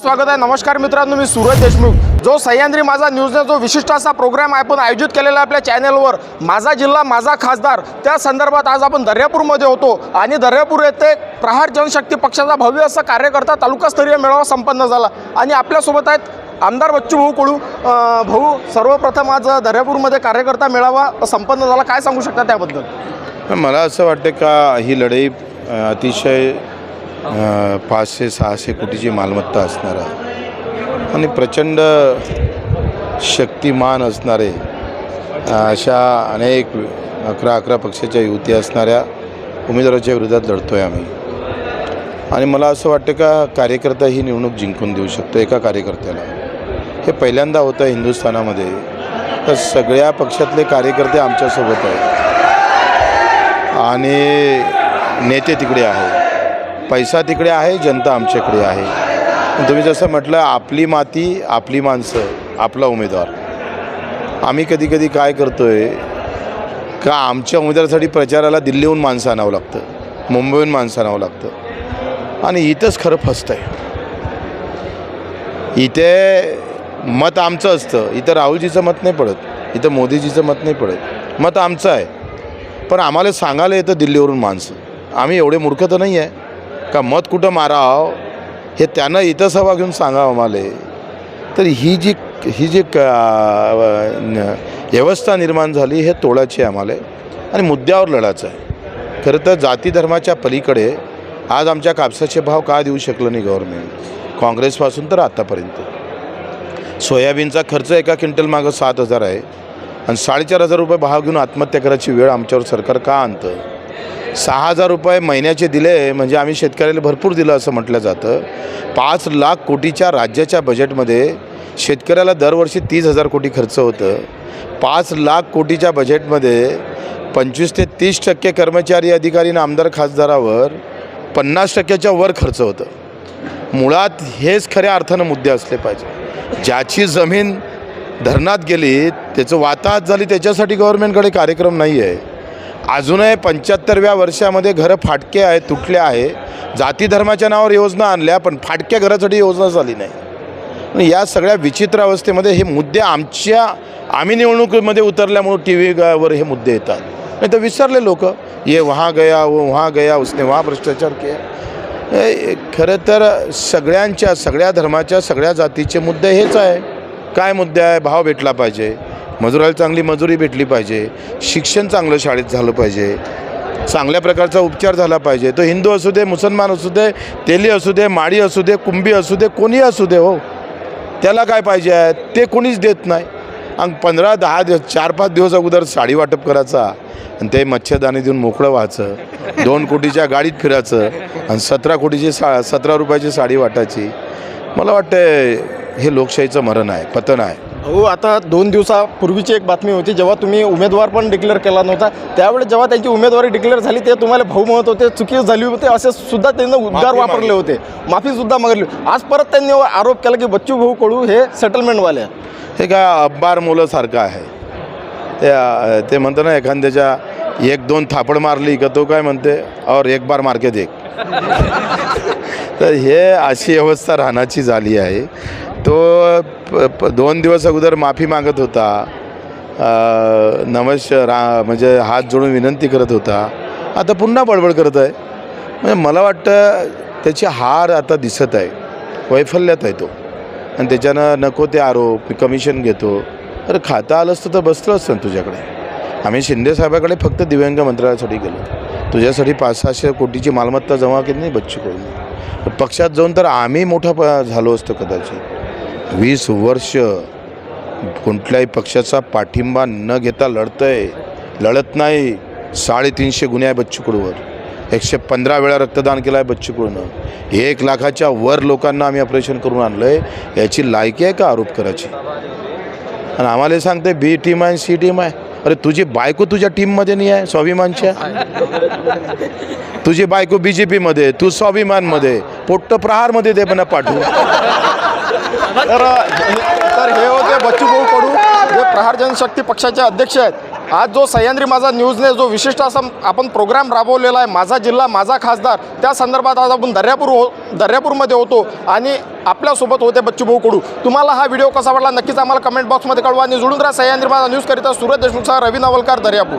स्वागत आहे. नमस्कार मित्रांनो मी सूरज देशमुख. जो सह्याद्री माझा न्यूजने जो विशिष्ट असा प्रोग्राम आपण आयोजित केलेला आहे आपल्या चॅनलवर माझा जिल्हा माझा खासदार त्या संदर्भात आज आपण दर्यापूरमध्ये होतो आणि दर्यापूर येथे प्रहार जनशक्ती पक्षाचा भव्य असा कार्यकर्ता तालुकास्तरीय मेळावा संपन्न झाला. आणि आपल्यासोबत आहेत आमदार बच्चू भाऊ कोळू. भाऊ सर्वप्रथम आज दर्यापूरमध्ये कार्यकर्ता मेळावा संपन्न झाला. काय सांगू शकता त्याबद्दल? मला असं वाटतं का ही लढाई अतिशय पाचशे सहाशे कोटीची मालमत्ता असणारा आणि प्रचंड शक्तिमान असणारे अशा अनेक अकरा अकरा पक्षाच्या युती असणाऱ्या उमेदवाराच्या विरोधात लढतो आहे आम्ही. आणि मला असं वाटतं का कार्यकर्ता ही निवडणूक जिंकून देऊ शकतो एका कार्यकर्त्याला. हे पहिल्यांदा होतं हिंदुस्थानामध्ये. तर सगळ्या पक्षातले कार्यकर्ते आमच्यासोबत आहेत. आणि नेते तिकडे आहेत. पैसा तिकडे आहे जनता आमच्याकडे आहे. तुम्ही जसं म्हटलं आपली माती आपली माणसं आपला उमेदवार. आम्ही कधी कधी काय करतो आहे का आमच्या उमेदवारासाठी प्रचाराला दिल्लीहून माणसं आणावं लागतं मुंबईहून माणसं आणावं लागतं. आणि इथंच खरं फसतं आहे इथे मत आमचं असतं. इथं राहुलजीचं मत नाही पडत. इथं मोदीजीचं मत नाही पडत. मत आमचं आहे. पण आम्हाला सांगायला येतं दिल्लीवरून माणसं. आम्ही एवढे मूर्ख तर नाही आहे का मत कुठं माराव? हे त्यानं इथं सभा घेऊन सांगावं आम्हाला. तर ही जी ही जी व्यवस्था निर्माण झाली हे तोडायची आहे आम्हाला. आणि मुद्द्यावर लढायचं आहे खरं तर जाती धर्माच्या पलीकडे आज आमच्या कापसाचे भाव का देऊ शकलं नाही गव्हर्नमेंट काँग्रेसपासून तर आत्तापर्यंत सोयाबीनचा खर्च एका क्विंटल मागं सात हजार आहे. आणि साडेचार हजार रुपये भाव घेऊन आत्महत्या करायची वेळ आमच्यावर सरकार का आणतं? सहा हजार रुपये महिन्याचे दिले म्हणजे आम्ही शेतकऱ्याला भरपूर दिलं असं म्हटलं जातं. पाच लाख कोटीच्या राज्याच्या बजेटमध्ये शेतकऱ्याला दरवर्षी तीस हजार कोटी खर्च होतं. पाच लाख कोटीच्या बजेटमध्ये पंचवीस ते तीस टक्के कर्मचारी अधिकारी आणि आमदार खासदारावर पन्नास टक्क्याच्या वर खर्च होतं. मुळात हेच खऱ्या अर्थानं मुद्दे असले पाहिजे. ज्याची जमीन धरणात गेली त्याचं वाताहत झाली त्याच्यासाठी गव्हर्नमेंटकडे कार्यक्रम नाही आहे अजूनही पंच्याहत्तरव्या वर्षामध्ये घरं फाटके आहेत तुटले आहे. जाती धर्माच्या नावावर योजना आणल्या पण फाटक्या घरासाठी योजना झाली नाही. या सगळ्या विचित्र अवस्थेमध्ये हे मुद्दे आमच्या आम्ही निवडणुकीमध्ये उतरल्यामुळं टी व्हीवर हे मुद्दे येतात. नाही तर विसरले लोक. ये वहाँ गया वो वहाँ गया उसने वहाँ भ्रष्टाचार किया. खरं तर सगळ्यांच्या सगळ्या धर्माच्या सगळ्या जातीचे मुद्दे हेच आहे. काय मुद्दे आहे? भाव भेटला पाहिजे. मजुराला चांगली मजुरी भेटली पाहिजे. शिक्षण चांगलं शाळेत झालं पाहिजे. चांगल्या प्रकारचा उपचार झाला पाहिजे. तो हिंदू असू दे मुसलमान असू दे तेली असू दे माळी असू दे कुंभी असू दे कोणी असू दे हो. त्याला काय पाहिजे? आहे ते कोणीच देत नाही. आणि पंधरा दहा दिवस चार पाच दिवस अगोदर साडी वाटप करायचा. आणि ते मच्छरदाणी देऊन मोकळं व्हायचं. दोन कोटीच्या गाडीत फिरायचं. आणि सतरा कोटीची सा सतरा रुपयाची साडी वाटायची. मला वाटतं हे लोकशाहीचं मरण आहे पतन आहे. हो आता दोन दिवसापूर्वीची एक बातमी होती जेव्हा तुम्ही उमेदवार पण डिक्लेअर केला नव्हता त्यावेळेस जेव्हा त्यांची उमेदवारी डिक्लेअर झाली ते तुम्हाला भाऊ म्हणत होते चुकी झाली होती असे सुद्धा त्यांनी उद्गार वापरले. होते. माफी सुद्धा मागितली आज परत त्यांनी आरोप केला की बच्चू भाऊ कडू हे सेटलमेंटवाले हे काय अब्बार मुलासारखं आहे. ते ते म्हणतं ना एखाद्याच्या एक दोन थापड मारली का तो काय म्हणते और एक बार मार्केट एक तर हे अशी अवस्था राहण्याची झाली आहे. तो प- प- दोन दिवस अगोदर माफी मागत होता. नमश रा म्हणजे हात जोडून विनंती करत होता. आता पुन्हा बडबड करत आहे. म्हणजे मला वाटतं त्याची हार आता दिसत आहे. वैफल्यात आहे तो. आणि त्याच्यानं नको ते आरोप मी कमिशन घेतो. अरे खाता आलं असतं तर बसलं असतं ना तुझ्याकडे. आम्ही शिंदेसाहेबाकडे फक्त दिव्यांग मंत्रालयासाठी गेलो. तुझ्यासाठी पाच सहाशे कोटीची मालमत्ता जमा केली नाही बच्चू करून पक्षात जाऊन तर आम्ही मोठा प झालो असतो कदाचित. वीस वर्ष कुठल्याही पक्षाचा पाठिंबा न घेता लढतंय. लढत नाही साडेतीनशे गुन्हे आहे बच्चू कडूवर एकशे पंधरा वेळा रक्तदान केलं आहे बच्चू कडूनं एक लाखाच्या वर लोकांना आम्ही ऑपरेशन करून आणलं आहे याची लायकी आहे का आरोप करायची? आणि आम्हाला सांगते बी टीम आहे सी टीम आहे. अरे तुझी बायको तुझ्या टीममध्ये नाही आहे स्वाभिमानच्या? तुझी बायको बी जे पीमध्ये तू स्वाभिमानमध्ये पोट्ट प्रहारमध्ये दे पण पाठवू तर तर हे होते बच्चू भाऊ कडू जे प्रहार जनशक्ती पक्षाचे अध्यक्ष आहेत. आज जो सह्याद्री माझा न्यूजने जो विशिष्ट असा आपण प्रोग्राम राबवलेला आहे माझा जिल्हा माझा खासदार त्या संदर्भात आज आपण दर्यापूर हो दर्यापूरमध्ये होतो आणि आपल्यासोबत होते बच्चूभाऊ कडू तुम्हाला हा व्हिडिओ कसा वाटला नक्कीच आम्हाला कमेंट बॉक्समध्ये कळवा आणि जुळून राहा. सह्याद्री माझा न्यूज करिता सुरत देशमुखसह रवी नावलकर दर्यापूर.